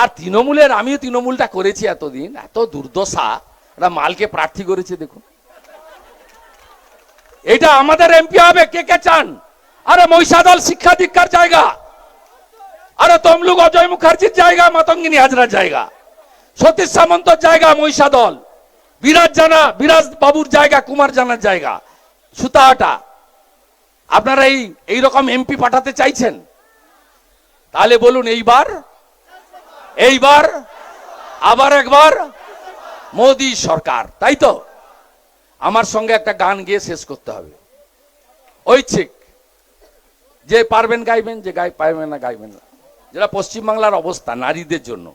আর তৃণমূলের, আমিও তৃণমূলটা করেছি এতদিন, এত দুর্দশা। ওরা মালকে প্রার্থী করেছে, দেখুন। এটা আমাদের এমপি হবে, কে কে চান? আরে মহিষাদল শিক্ষা দীক্ষার জায়গা। আরে তমলুক অজয় মুখার্জির জায়গা, মাতঙ্গিনী হাজরার জায়গা। সতীশ সামন্তর জায়গা, মহিষাদল। বিরাজ জানা, বিরাজ বাবুর জায়গা, কুমার জানার জায়গা। সুতাহাটা আপনারা এই এইরকম এমপি পাঠাতে চাইছেন? তাহলে বলুন এইবার এইবার, আবার একবার মোদি সরকার, তাই তো? আমার সঙ্গে একটা গান গিয়ে শেষ করতে হবে। ঐচ্ছিক যে পারবেন গাইবেন, যে গাই পারবেন না গাইবেন না। যেটা পশ্চিমবাংলার অবস্থা নারীদের জন্য।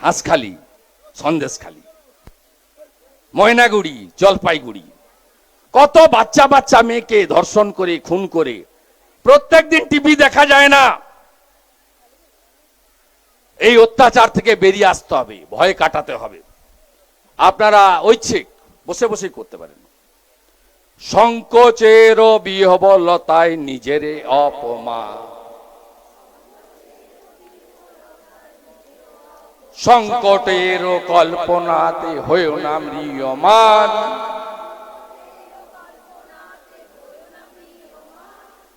হাঁসখালি, সন্দেশখালি। ময়নাগুড়ি, জলপাইগুড়ি। কত বাচ্চা বাচ্চা মেয়েকে ধর্ষণ করে, খুন করে। প্রত্যেকদিন টিভি দেখা যায় না। এই অত্যাচার থেকে বেরিয়ে আসতে হবে, ভয় কাটাতে হবে। আপনারা ঐচ্ছিক, বসে বসে করতে পারেন। সংকোচের বিহবলতায় নিজেরে অপমান। সংকটের কল্পনাতে হয়েও না ম্রিয়মান।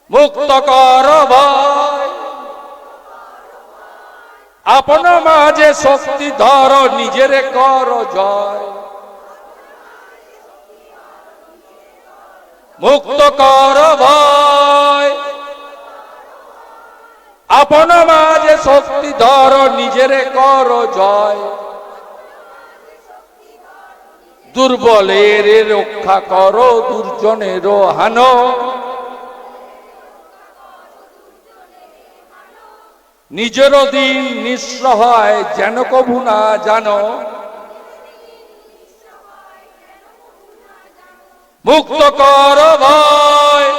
মুক্ত কর ভয় আপন মাঝে শক্তি ধর, নিজেরে কর জয়। মুক্ত কর ভয়। আপন মাঝে শক্তি ধর, নিজেরে কর জয়। দুর্বলের রক্ষা করো, দুর্জনের হানো। নিজের দিন নিঃস্ব হয়, যেন কভু না জানো। মুক্ত কর ভয়।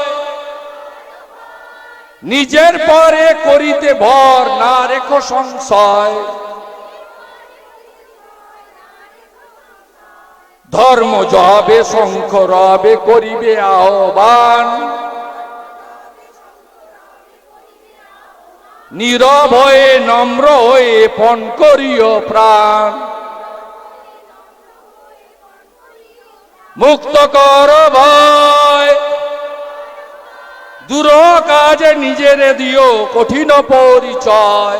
নিজের পরে করিতে ভর, না রেখো সংশয়। ধর্ম যাবে শঙ্খ রবে, করিবে আহ্বান। নীরব হয়ে, নম্র হয়ে পণ করিও প্রাণ। মুক্ত কর ভয়। দূর কাজে নিজেরে দিও কঠিন পরিচয়।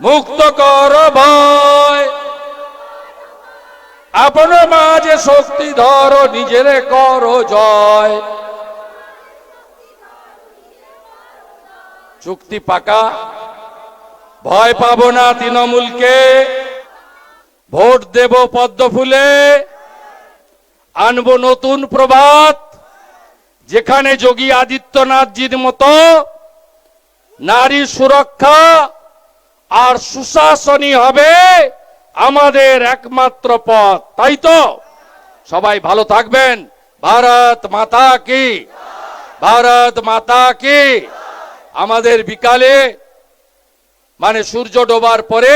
মুক্ত কর ভয়। আপন মাঝে শক্তি ধর, নিজের কর জয়। চুক্তি পাকা। ভয় পাবো না তৃণমূলকে। ভোট দেব পদ্ম ফুলে। আনব নতুন প্রভাত। যেখানে যোগী আদিত্যনাথজির মতো নারী সুরক্ষা আর সুশাসনই হবে আমাদের একমাত্র পথ। তাই তো? সবাই ভালো থাকবেন। ভারত মাতা কি? ভারত মাতা কি? আমাদের বিকালে মানে সূর্য ডোবার পরে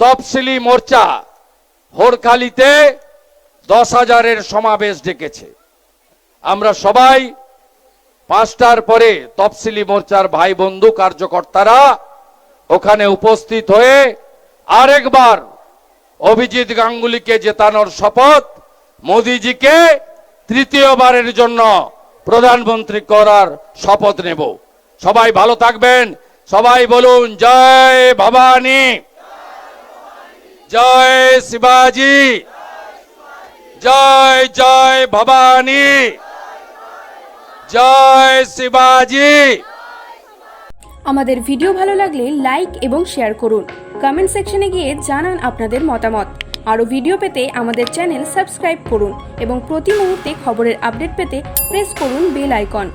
তফসিলি মোর্চা হোরখালিতে দশ হাজারের সমাবেশ ডেকেছে। আমরা সবাই পাঁচটার পরে তফসিলি মোর্চার ভাই বন্ধু কার্যকর্তারা ওখানে উপস্থিত হয়ে আরেকবার অভিজিৎ গাঙ্গুলিকে জেতানোর শপথ মোদিজিকে তৃতীয়বারের জন্য প্রধানমন্ত্রী করার শপথ নেব। সবাই ভালো থাকবেন। সবাই বলুন, জয় ভবানী। জয় শিবাজি। জয় জয় ভবানী। জয় শিবাজি। আমাদের ভিডিও ভালো লাগলে লাইক এবং শেয়ার করুন। কমেন্ট সেকশনে গিয়ে জানান আপনাদের মতামত। আরও ভিডিও পেতে আমাদের চ্যানেল সাবস্ক্রাইব করুন এবং প্রতি মুহূর্তে খবরের আপডেট পেতে প্রেস করুন বেল আইকন।